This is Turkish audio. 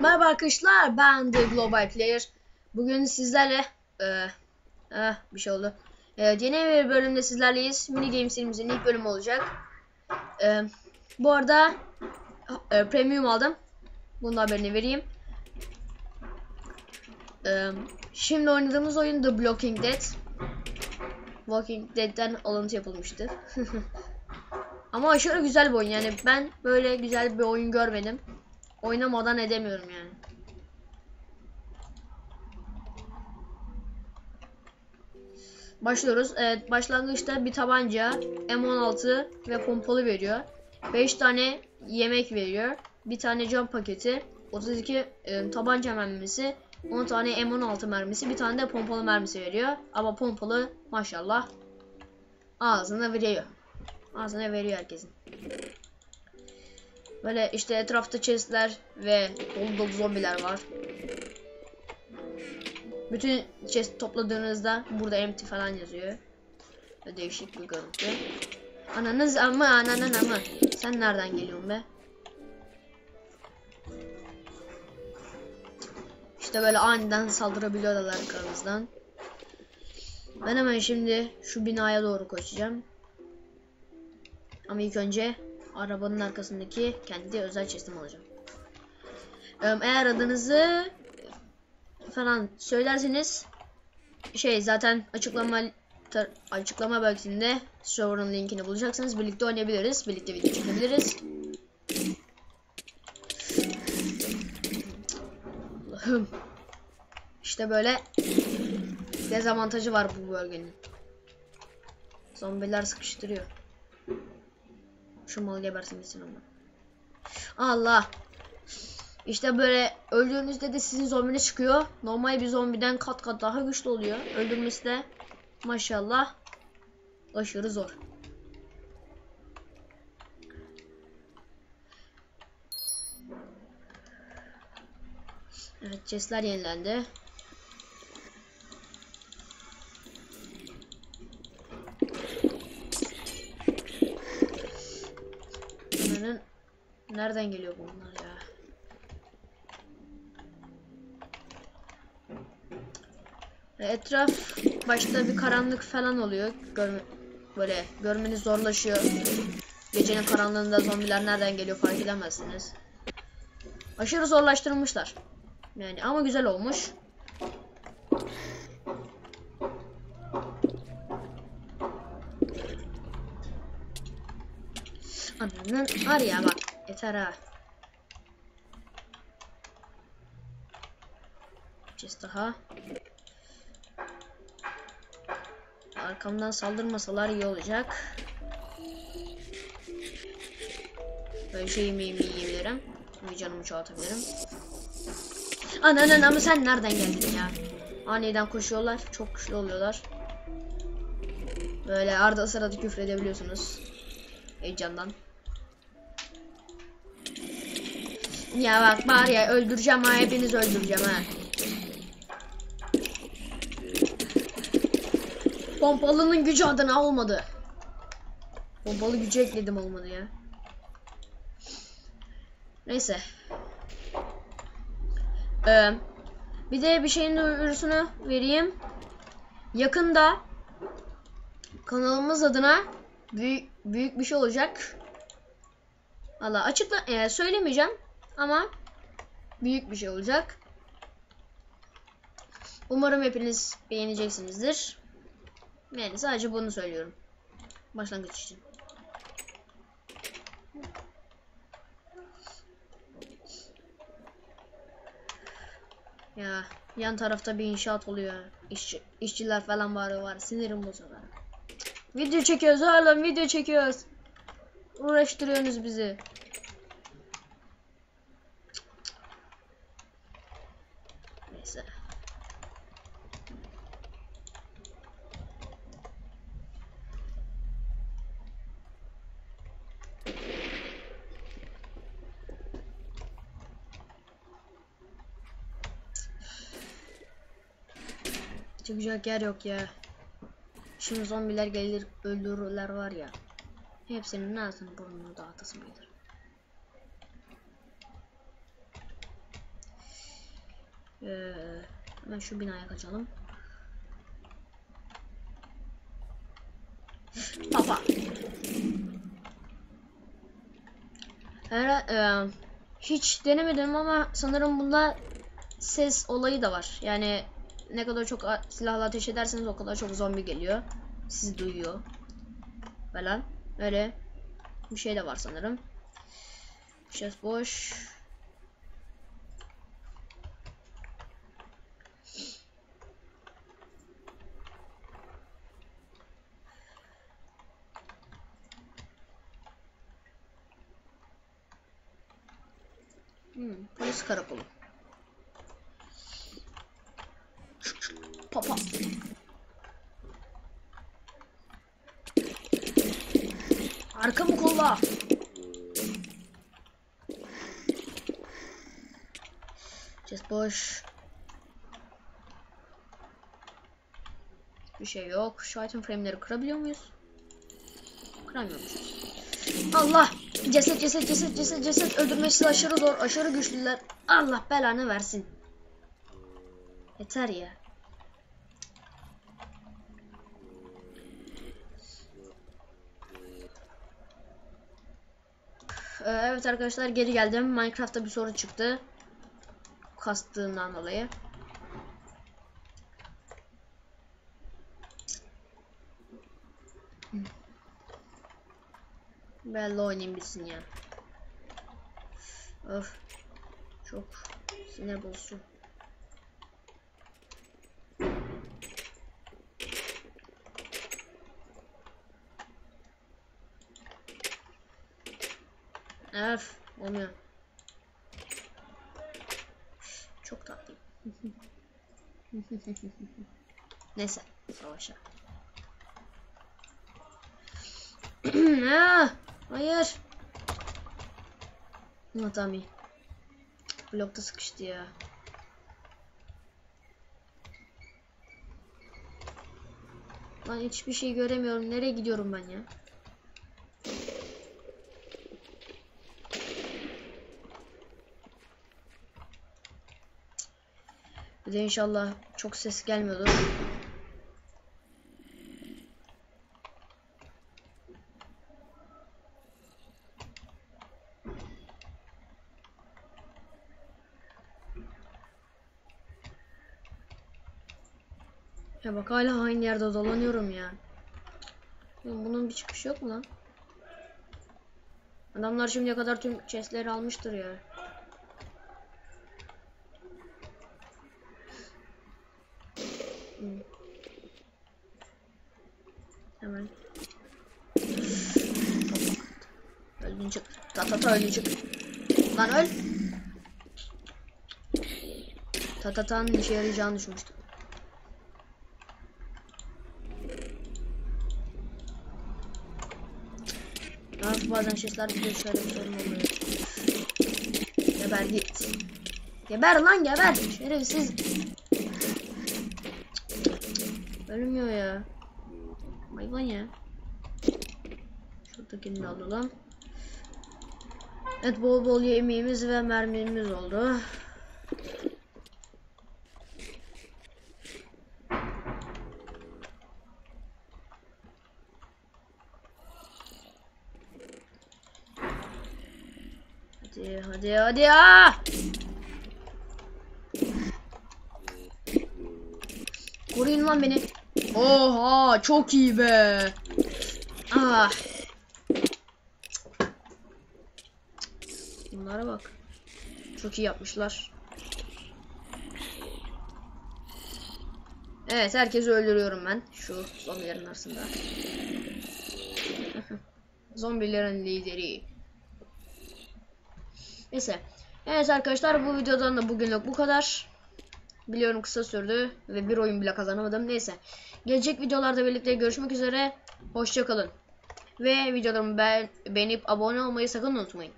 Merhaba arkadaşlar ben The Global Player. Bugün sizlerle e, eh, bir şey oldu. Evet, yeni bir bölümde sizlerleyiz. Mini Game serimizin ilk bölümü olacak. E, bu arada e, premium aldım. Bunun haberini vereyim. E, şimdi oynadığımız oyun The Blocking Dead. Walking Dead'den alıntı yapılmıştı. Ama aşırı güzel bir oyun yani ben böyle güzel bir oyun görmedim. Oynamadan edemiyorum yani. Başlıyoruz. Evet başlangıçta bir tabanca, M16 ve pompalı veriyor. 5 tane yemek veriyor. Bir tane cam paketi, 32 e, tabanca mermisi, 10 tane M16 mermisi, bir tane de pompalı mermisi veriyor. Ama pompalı maşallah ağzına veriyor. Ağzına veriyor herkesin. Böyle işte etrafta chestler ve dolu dolu zombiler var. Bütün chest topladığınızda burada empty falan yazıyor. Ve değişik bir görüntü. Ananız ama ananan ama. Sen nereden geliyorsun be? İşte böyle aniden saldırabiliyorlar arkanızdan. Ben hemen şimdi şu binaya doğru koşacağım. Ama ilk önce arabanın arkasındaki kendi özel chest'imi alacağım. Ee, Eğer adınızı falan söylerseniz şey zaten açıklama açıklama bölgesinde server'ın linkini bulacaksınız. Birlikte oynayabiliriz. Birlikte video çekebiliriz. Allah'ım. İşte böyle dezavantajı var bu bölgenin. Zombiler sıkıştırıyor. Şu mal gebersin gitsin ondan. Allah. İşte böyle öldüğünüzde de sizin zombiniz çıkıyor. Normal bir zombiden kat kat daha güçlü oluyor. Öldürmesi de maşallah aşırı zor. Evet chestler yenilendi. Nereden geliyor bunlar ya? Etraf başta bir karanlık falan oluyor. Görme, böyle görmeniz zorlaşıyor. Gecenin karanlığında zombiler nereden geliyor fark edemezsiniz. Aşırı zorlaştırılmışlar. Yani ama güzel olmuş. Ananın var ya bak ha. Chest daha. Arkamdan saldırmasalar iyi olacak. Böyle şey mi yiyebilirim. Bir canımı çoğaltabilirim. Ananın ama sen nereden geldin ya? Aniden koşuyorlar. Çok güçlü oluyorlar. Böyle arda sırada küfür edebiliyorsunuz. Heyecandan. Ya bak var ya öldüreceğim ha hepinizi öldüreceğim ha. Pompalının gücü adına olmadı. Pompalı gücü ekledim olmadı ya. Neyse. Ee, bir de bir şeyin duyurusunu vereyim. Yakında kanalımız adına büyük büyük bir şey olacak. Valla açıkla e, söylemeyeceğim ama büyük bir şey olacak. Umarım hepiniz beğeneceksinizdir. Yani sadece bunu söylüyorum. Başlangıç için. Ya yan tarafta bir inşaat oluyor. İşçi, işçiler falan var var. Sinirim bozuldu. Video çekiyoruz oğlum video çekiyoruz. Uğraştırıyorsunuz bizi. Neyse. Çıkacak yer yok ya. Şimdi zombiler gelir öldürürler var ya. Hepsinin ağzını burnunu dağıtasım gelir. Ee, hemen şu binaya kaçalım. Papa. Her, e, hiç denemedim ama sanırım bunda ses olayı da var. Yani ne kadar çok silahla ateş ederseniz o kadar çok zombi geliyor. Sizi duyuyor. Falan. Öyle bir şey de var sanırım. Chest boş. Hmm, polis karakolu. Papa. Arkamı kolla. Chest boş. Bir şey yok. Şu item frame'leri kırabiliyor muyuz? Kıramıyormuşuz. Allah! Ceset ceset ceset ceset ceset öldürmesi aşırı zor. Aşırı güçlüler. Allah belanı versin. Yeter ya. Ee, Evet arkadaşlar geri geldim. Minecraft'ta bir sorun çıktı. Kastığından dolayı. Belli oynayayım bitsin ya. Öf. Çok sinir bozucu. Olmuyor. Çok tatlıyım. Neyse. Savaşa. Hayır. Ha, tamam iyi. Blokta sıkıştı ya. Lan hiçbir şey göremiyorum. Nereye gidiyorum ben ya? Bir de inşallah çok ses gelmiyordur. Ya bak hala aynı yerde dolanıyorum ya. Bunun bir çıkışı yok mu lan? Adamlar şimdiye kadar tüm chestleri almıştır ya. Hmm. Hemen. Öldün çık. Ta ta ta öldün çık. Lan öl. Ta ta ta'nın işe yarayacağını düşünmüştüm. Yalnız bazen şeyler de şöyle bir sorun oluyor. Geber git. Geber lan geber. Şerefsiz. Ölmüyor ya. Hayvan ya. Şuradakini de alalım. Evet bol bol yemeğimiz ve mermimiz oldu. Hadi hadi hadi ah! Koruyun lan beni. Oha çok iyi be. Ah. Bunlara bak. Çok iyi yapmışlar. Evet herkesi öldürüyorum ben. Şu zombilerin arasında. Zombilerin lideri. Neyse. Evet arkadaşlar bu videodan da bugünlük bu kadar. Biliyorum kısa sürdü ve bir oyun bile kazanamadım. Neyse. Gelecek videolarda birlikte görüşmek üzere. Hoşçakalın. Ve videolarımı beğen beğenip abone olmayı sakın unutmayın.